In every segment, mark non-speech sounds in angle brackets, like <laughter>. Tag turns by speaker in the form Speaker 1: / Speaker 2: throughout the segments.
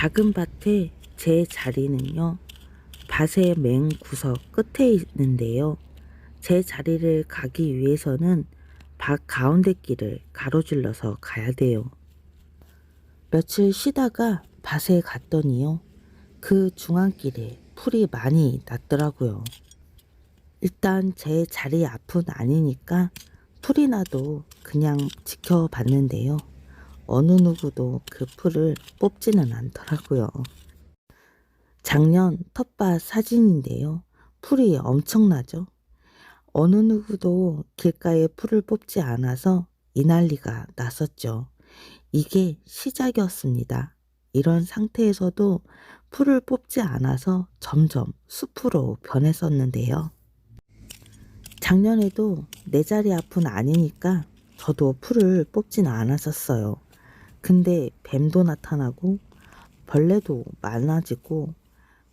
Speaker 1: 작은 밭에 제 자리는요, 밭의 맨 구석 끝에 있는데요. 제 자리를 가기 위해서는 밭 가운데 길을 가로질러서 가야 돼요. 며칠 쉬다가 밭에 갔더니요. 그 중앙길에 풀이 많이 났더라고요. 일단 제 자리 앞은 아니니까 풀이 나도 그냥 지켜봤는데요. 어느 누구도 그 풀을 뽑지는 않더라고요. 작년 텃밭 사진인데요. 풀이 엄청나죠? 어느 누구도 길가에 풀을 뽑지 않아서 이 난리가 났었죠. 이게 시작이었습니다. 이런 상태에서도 풀을 뽑지 않아서 점점 숲으로 변했었는데요. 작년에도 내 자리 앞은 아니니까 저도 풀을 뽑지는 않았었어요. 근데 뱀도 나타나고 벌레도 많아지고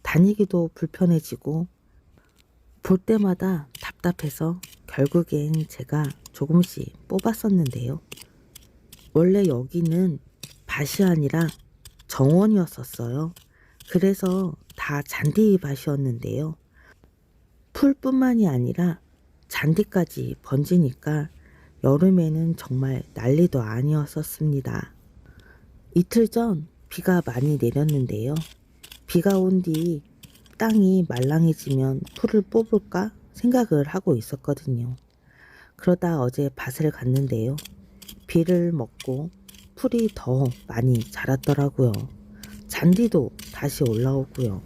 Speaker 1: 다니기도 불편해지고 볼 때마다 답답해서 결국엔 제가 조금씩 뽑았었는데요. 원래 여기는 밭이 아니라 정원이었었어요. 그래서 다 잔디밭이었는데요. 풀뿐만이 아니라 잔디까지 번지니까 여름에는 정말 난리도 아니었었습니다. 이틀 전 비가 많이 내렸는데요. 비가 온 뒤 땅이 말랑해지면 풀을 뽑을까 생각을 하고 있었거든요. 그러다 어제 밭을 갔는데요. 비를 먹고 풀이 더 많이 자랐더라고요. 잔디도 다시 올라오고요.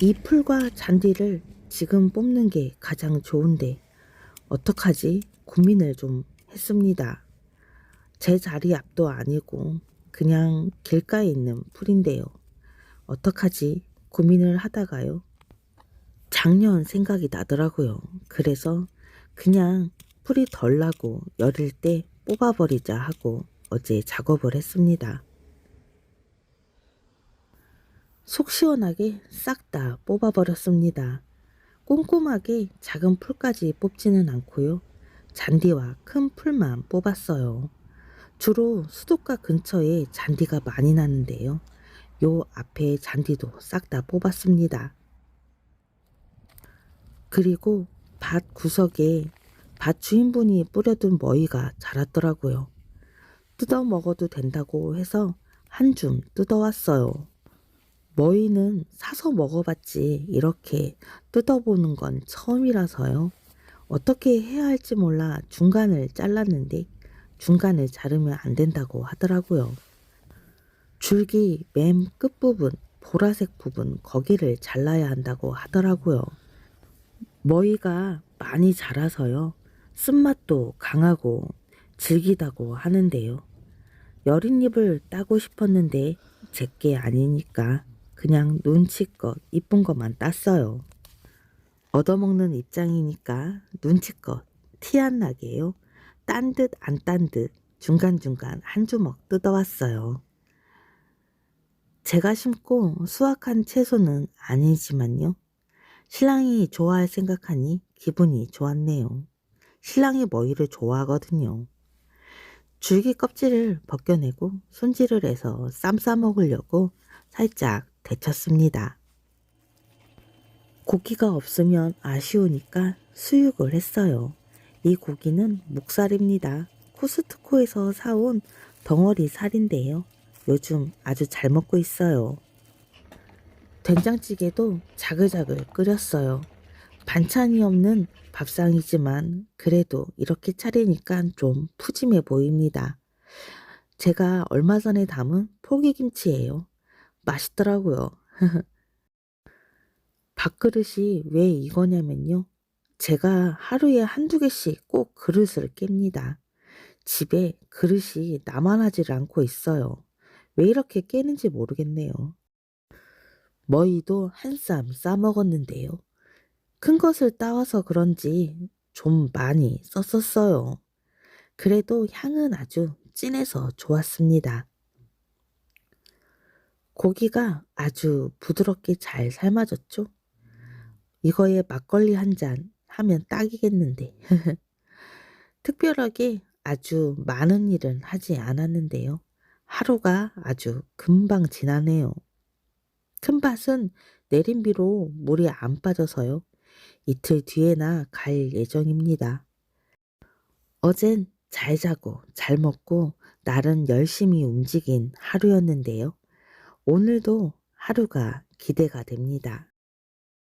Speaker 1: 이 풀과 잔디를 지금 뽑는 게 가장 좋은데 어떡하지 고민을 좀 했습니다. 제 자리 앞도 아니고 그냥 길가에 있는 풀인데요. 어떡하지 고민을 하다가요. 작년 생각이 나더라고요. 그래서 그냥 풀이 덜 나고 여릴 때 뽑아버리자 하고 어제 작업을 했습니다. 속 시원하게 싹 다 뽑아버렸습니다. 꼼꼼하게 작은 풀까지 뽑지는 않고요. 잔디와 큰 풀만 뽑았어요. 주로 수도가 근처에 잔디가 많이 나는데요. 요 앞에 잔디도 싹 다 뽑았습니다. 그리고 밭 구석에 밭 주인분이 뿌려둔 머위가 자랐더라고요. 뜯어 먹어도 된다고 해서 한 줌 뜯어왔어요. 머위는 사서 먹어봤지 이렇게 뜯어보는 건 처음이라서요. 어떻게 해야 할지 몰라 중간을 잘랐는데 중간을 자르면 안 된다고 하더라고요. 줄기 맨 끝부분 보라색 부분 거기를 잘라야 한다고 하더라고요. 머위가 많이 자라서요. 쓴맛도 강하고 질기다고 하는데요. 여린 잎을 따고 싶었는데 제게 아니니까 그냥 눈치껏 이쁜 것만 땄어요. 얻어먹는 입장이니까 눈치껏 티 안 나게요. 딴 듯 안 딴 듯 중간중간 한 주먹 뜯어왔어요. 제가 심고 수확한 채소는 아니지만요. 신랑이 좋아할 생각하니 기분이 좋았네요. 신랑이 머위를 좋아하거든요. 줄기 껍질을 벗겨내고 손질을 해서 쌈 싸먹으려고 살짝 데쳤습니다. 고기가 없으면 아쉬우니까 수육을 했어요. 이 고기는 목살입니다. 코스트코에서 사온 덩어리 살인데요. 요즘 아주 잘 먹고 있어요. 된장찌개도 자글자글 끓였어요. 반찬이 없는 밥상이지만 그래도 이렇게 차리니까 좀 푸짐해 보입니다. 제가 얼마 전에 담은 포기김치예요. 맛있더라고요. <laughs> 밥그릇이 왜 이거냐면요. 제가 하루에 한두 개씩 꼭 그릇을 깹니다. 집에 그릇이 남아나질 않고 있어요. 왜 이렇게 깨는지 모르겠네요. 머위도 한 쌈 싸먹었는데요. 큰 것을 따와서 그런지 좀 많이 썼었어요. 그래도 향은 아주 진해서 좋았습니다. 고기가 아주 부드럽게 잘 삶아졌죠? 이거에 막걸리 한 잔 하면 딱이겠는데. <laughs> 특별하게 아주 많은 일은 하지 않았는데요. 하루가 아주 금방 지나네요. 큰 밭은 내린 비로 물이 안 빠져서요. 이틀 뒤에나 갈 예정입니다. 어젠 잘 자고 잘 먹고 날은 열심히 움직인 하루였는데요. 오늘도 하루가 기대가 됩니다.